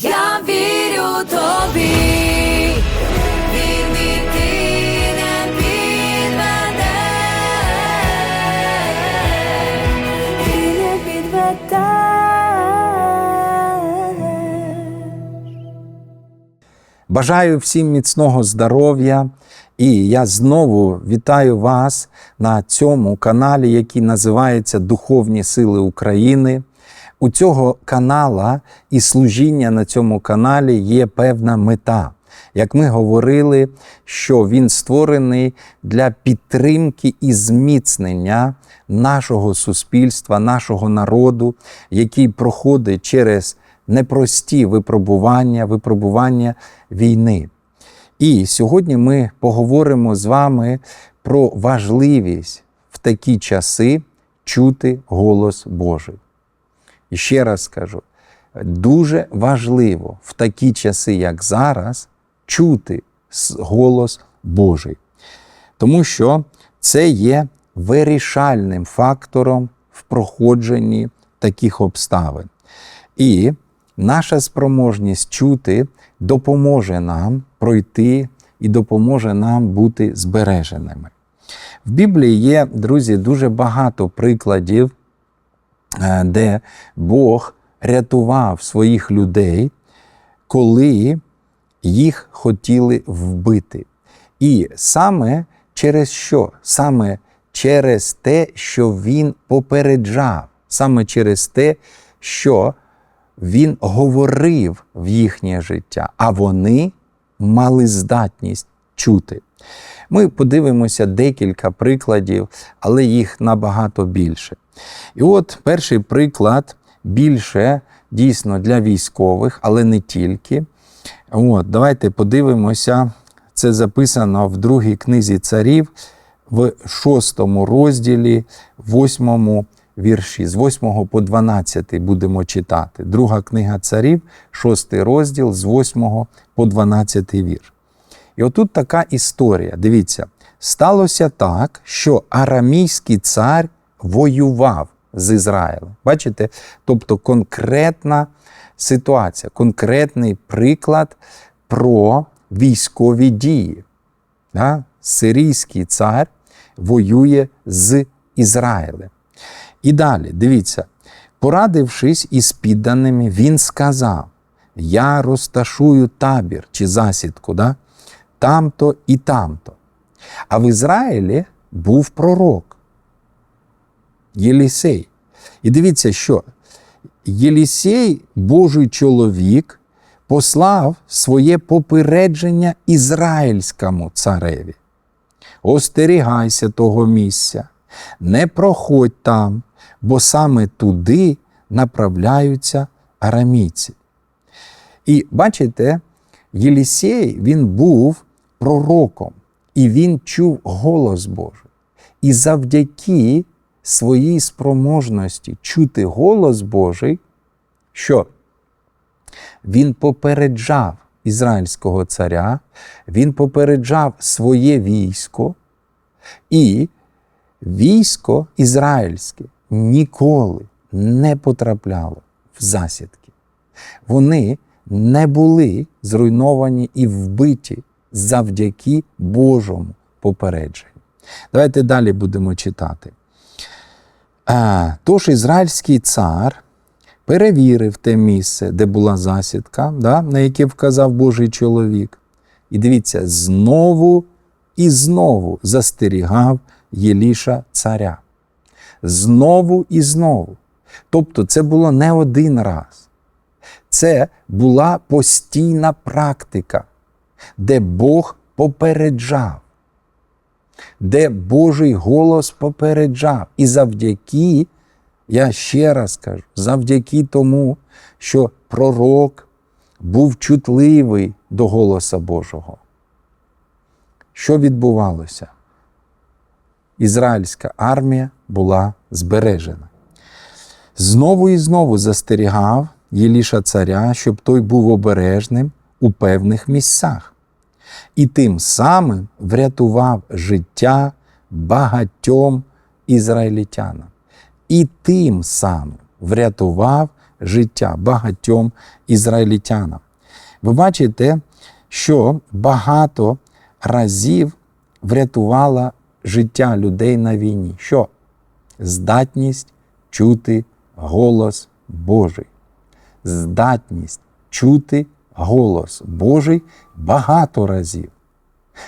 Я вірю тобі. Бажаю всім міцного здоров'я. І я знову вітаю вас на цьому каналі, який називається Духовні Сили України. У цього канала і служіння на цьому каналі є певна мета. Як ми говорили, що він створений для підтримки і зміцнення нашого суспільства, нашого народу, який проходить через непрості випробування, випробування війни. І сьогодні ми поговоримо з вами про важливість в такі часи чути голос Божий. Ще раз скажу: дуже важливо в такі часи, як зараз, чути голос Божий. Тому що це є вирішальним фактором в проходженні таких обставин. І наша спроможність чути допоможе нам пройти і допоможе нам бути збереженими. В Біблії є, друзі, дуже багато прикладів, де Бог рятував своїх людей, коли їх хотіли вбити. І саме через що? Саме через те, що Він попереджав, саме через те, що він говорив в їхнє життя, а вони мали здатність чути. Ми подивимося декілька прикладів, але їх набагато більше. І от перший приклад більше дійсно для військових, але не тільки. От, Давайте подивимося. Це записано в другій книзі царів в шостому розділі, восьмому вірші з 8 по 12 будемо читати. Друга книга царів, 6 розділ з 8 по 12 вірш. І отут така історія. Дивіться, сталося так, що арамійський цар воював з Ізраїлем. Бачите? Тобто конкретна ситуація, конкретний приклад про військові дії. Да? Сирійський цар воює з Ізраїлем. І далі, дивіться, порадившись із підданими, він сказав: Я розташую табір чи засідку, да? Там-то і там-то. А в Ізраїлі був пророк Єлісей. І дивіться, що Єлісей, Божий чоловік, послав своє попередження ізраїльському цареві. Остерігайся того місця, не проходь там, бо саме туди направляються арамійці. І бачите, Єлісей він був пророком, і він чув голос Божий. І завдяки своїй спроможності чути голос Божий, що він попереджав ізраїльського царя, він попереджав своє військо, і військо ізраїльське ніколи не потрапляло в засідки. Вони не були зруйновані і вбиті завдяки Божому попередженню. Давайте далі будемо читати. Тож ізраїльський цар перевірив те місце, де була засідка, да, на яке вказав Божий чоловік. І дивіться, знову і знову застерігав Єліша царя. Знову і знову. Тобто це було не один раз. Це була постійна практика, де Бог попереджав, де Божий голос попереджав. І завдяки, я ще раз кажу, завдяки тому, що пророк був чутливий до голоса Божого. Що відбувалося? ізраїльська армія була збережена. Знову і знову застерігав Єліша царя, щоб той був обережним у певних місцях, і тим самим врятував життя багатьом ізраїльтянам. І тим самим врятував життя багатьом ізраїльтянам. Ви бачите, що багато разів врятувала життя людей на війні. Що? Здатність чути голос Божий. Здатність чути голос Божий багато разів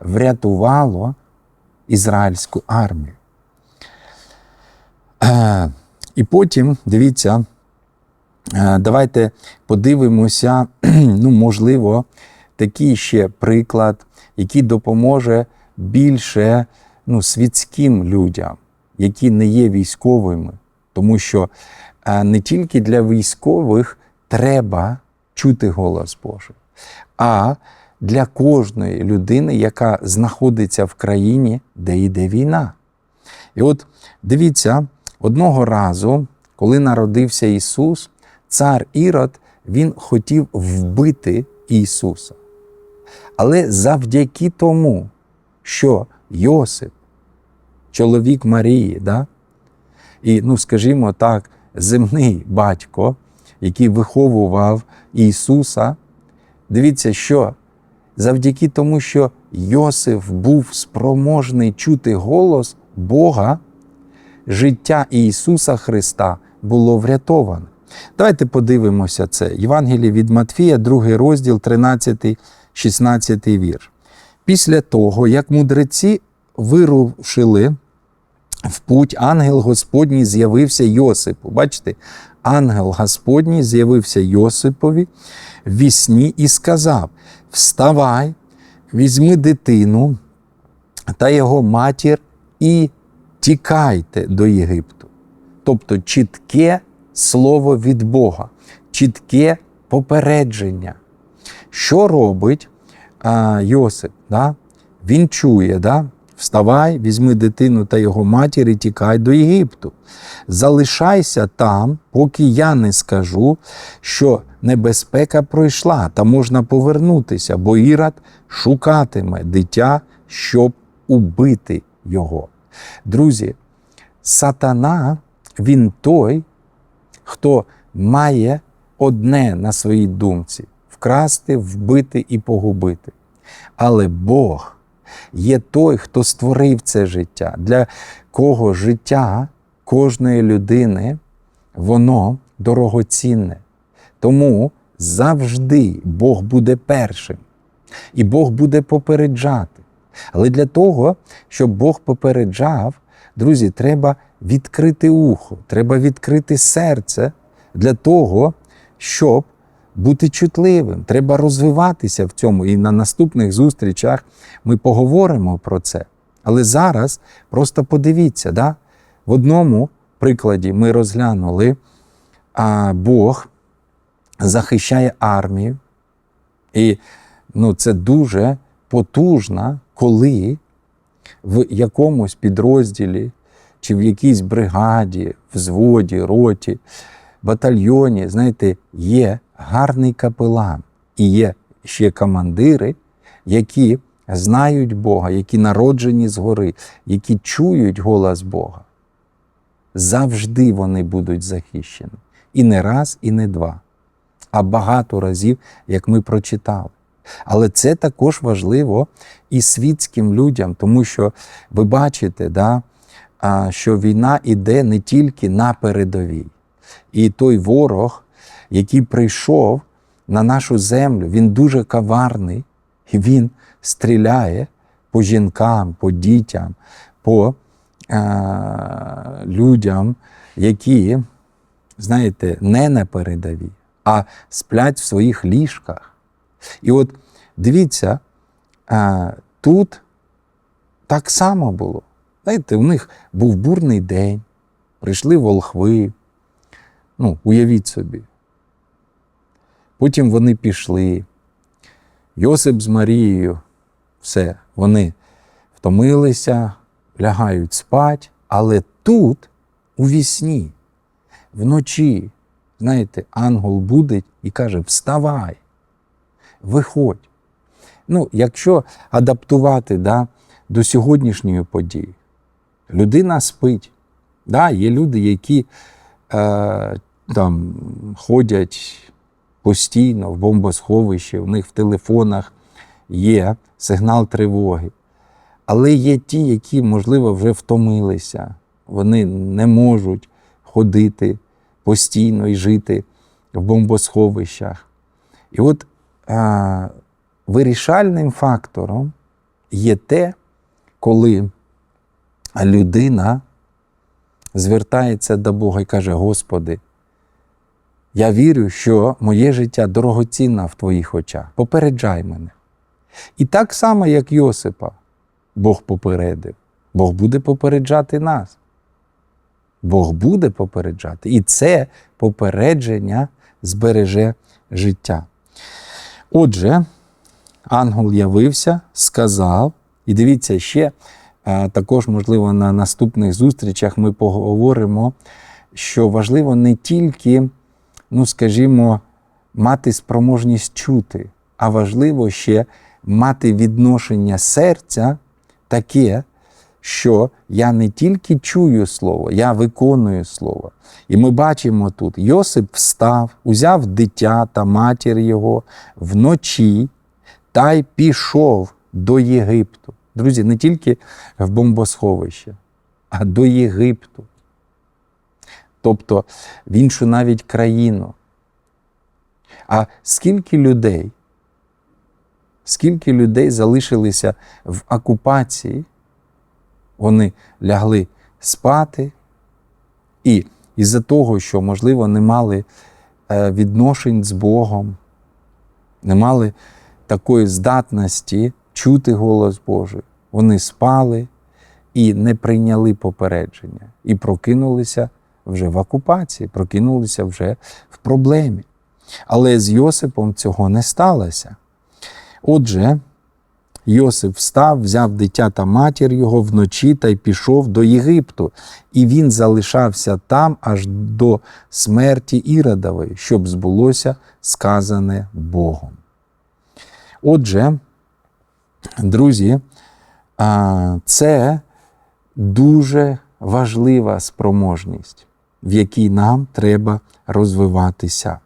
врятувало ізраїльську армію. Е, І потім, дивіться, е, давайте подивимося, ну, можливо, такий ще приклад, який допоможе більше ну, світським людям, які не є військовими. Тому що е, не тільки для військових треба чути голос Божий, а для кожної людини, яка знаходиться в країні, де йде війна. І от дивіться, одного разу, коли народився Ісус, цар Ірод він хотів вбити Ісуса. Але завдяки тому, що Йосип, чоловік Марії, да? і, ну, скажімо так, земний батько, який виховував Ісуса, дивіться, що завдяки тому, що Йосиф був спроможний чути голос Бога, життя Ісуса Христа було врятоване. Давайте подивимося це. Євангеліє від Матфія, 2 розділ, 13, 16 вірш. Після того, як мудреці вирушили в путь, ангел Господній з'явився Йосипу. Бачите, ангел Господній з'явився Йосипові в вісні і сказав: Вставай, візьми дитину та його матір і тікайте до Єгипту. Тобто чітке слово від Бога, чітке попередження. Що робить а, Йосип? Да? Він чує, да? Вставай, візьми дитину та його матір і тікай до Єгипту. Залишайся там, поки я не скажу, що небезпека пройшла, та можна повернутися, бо Ірод шукатиме дитя, щоб убити його. Друзі, сатана він той, хто має одне на своїй думці вкрасти, вбити і погубити. Але Бог є той, хто створив це життя, для кого життя кожної людини, воно дорогоцінне. Тому завжди Бог буде першим. І Бог буде попереджати. Але для того, щоб Бог попереджав, друзі, треба відкрити ухо, треба відкрити серце для того, щоб бути чутливим. Треба розвиватися в цьому. І на наступних зустрічах ми поговоримо про це. Але зараз просто подивіться, да? в одному прикладі ми розглянули, а Бог захищає армію. І ну, це дуже потужно, коли в якомусь підрозділі чи в якійсь бригаді, взводі, роті, батальйоні, знаєте, є гарний капелан і є ще командири, які знають Бога, які народжені згори, які чують голос Бога. Завжди вони будуть захищені. І не раз, і не два, а багато разів, як ми прочитали. Але це також важливо і світським людям, тому що ви бачите, да, що війна іде не тільки на передовій. І той ворог, який прийшов на нашу землю, він дуже каварний, і він стріляє по жінкам, по дітям, по е, людям, які, знаєте, не на передовій, а сплять в своїх ліжках. І от дивіться, е, тут так само було. Знаєте, у них був бурний день, прийшли волхви. Ну, уявіть собі. Потім вони пішли. Йосип з Марією, все, вони втомилися, лягають спать, але тут, у вісні, вночі, знаєте, ангел будить і каже: Вставай, виходь. Ну, якщо адаптувати да, до сьогоднішньої події, людина спить. Да, Є люди, які е, там ходять постійно в бомбосховищі, у них в телефонах є сигнал тривоги. Але є ті, які, можливо, вже втомилися. Вони не можуть ходити постійно і жити в бомбосховищах. І от а, вирішальним фактором є те, коли людина звертається до Бога і каже: Господи, я вірю, що моє життя дорогоцінне в Твоїх очах. Попереджай мене. І так само, як Йосипа, Бог попередив, Бог буде попереджати нас. Бог буде попереджати. І це попередження збереже життя. Отже, ангел явився, сказав, і дивіться, ще е, також, можливо, на наступних зустрічах ми поговоримо, що важливо не тільки, ну, скажімо, мати спроможність чути, а важливо ще мати відношення серця таке, що я не тільки чую слово, я виконую слово. І ми бачимо тут: Йосип встав, узяв дитя та матір його вночі та й пішов до Єгипту. Друзі, не тільки в бомбосховище, а до Єгипту. Тобто в іншу навіть країну. А скільки людей, скільки людей залишилися в окупації, вони лягли спати, і із-за того, що, можливо, не мали е, відношень з Богом, не мали такої здатності чути голос Божий, вони спали і не прийняли попередження, і прокинулися вже в окупації, прокинулися вже в проблемі. Але з Йосипом цього не сталося. Отже, Йосип встав, взяв дитя та матір його вночі та й пішов до Єгипту, і він залишався там аж до смерті Іродової, щоб збулося сказане Богом. Отже, друзі, це дуже важлива спроможність, в якій нам треба розвиватися.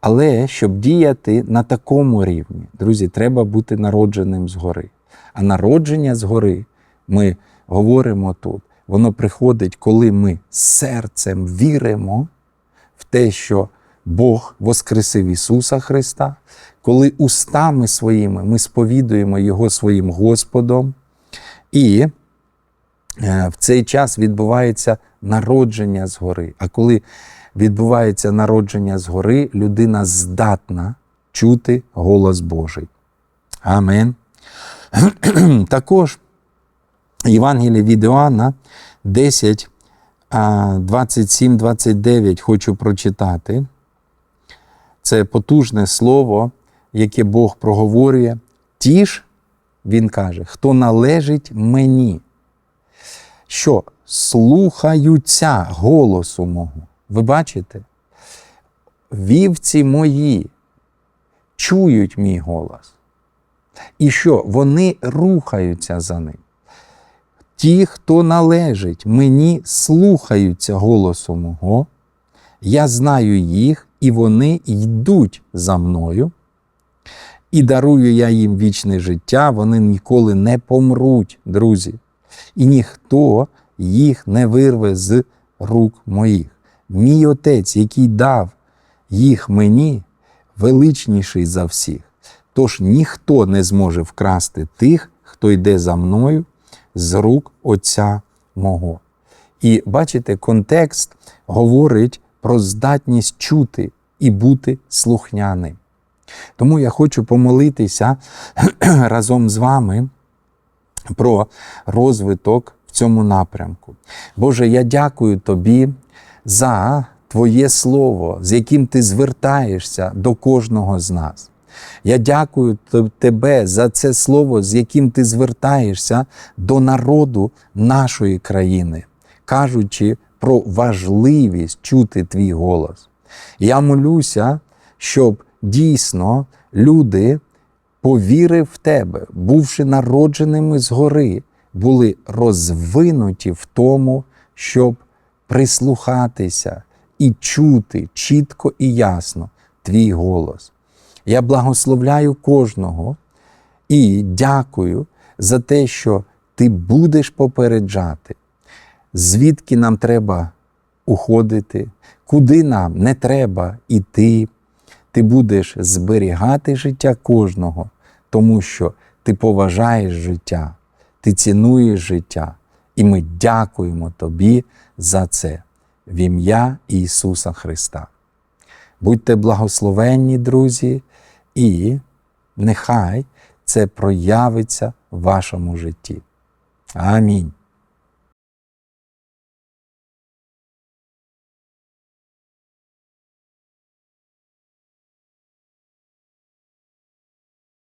Але щоб діяти на такому рівні, друзі, треба бути народженим згори. А народження згори, ми говоримо тут, воно приходить, коли ми серцем віримо в те, що Бог воскресив Ісуса Христа, коли устами своїми ми сповідуємо Його своїм Господом, і в цей час відбувається народження згори. А коли відбувається народження згори, людина здатна чути голос Божий. Амен. Також Євангеліє від Іоанна 10, 27, 29 хочу прочитати. Це потужне слово, яке Бог проговорює. Ті ж, Він каже, хто належить мені, що слухаються голосу мого. Ви бачите? Вівці мої чують мій голос. І що вони рухаються за ним. Ті, хто належить мені, слухаються голосу мого, я знаю їх, і вони йдуть за мною, і дарую я їм вічне життя, вони ніколи не помруть, друзі, і ніхто їх не вирве з рук моїх. Мій Отець, який дав їх мені, величніший за всіх. Тож ніхто не зможе вкрасти тих, хто йде за мною з рук Отця мого. І бачите, контекст говорить про здатність чути і бути слухняним. Тому я хочу помолитися разом з вами про розвиток в цьому напрямку. Боже, я дякую Тобі за Твоє Слово, з яким ти звертаєшся до кожного з нас. Я дякую Тебе за це слово, з яким ти звертаєшся до народу нашої країни, кажучи про важливість чути твій голос. Я молюся, щоб дійсно люди, повірив в тебе, бувши народженими згори, були розвинуті в тому, щоб прислухатися і чути чітко і ясно твій голос. Я благословляю кожного і дякую за те, що ти будеш попереджати, звідки нам треба уходити, куди нам не треба іти. Ти будеш зберігати життя кожного, тому що ти поважаєш життя, ти цінуєш життя, і ми дякуємо тобі за це в ім'я Ісуса Христа. Будьте благословенні, друзі, і нехай це проявиться в вашому житті. Амінь.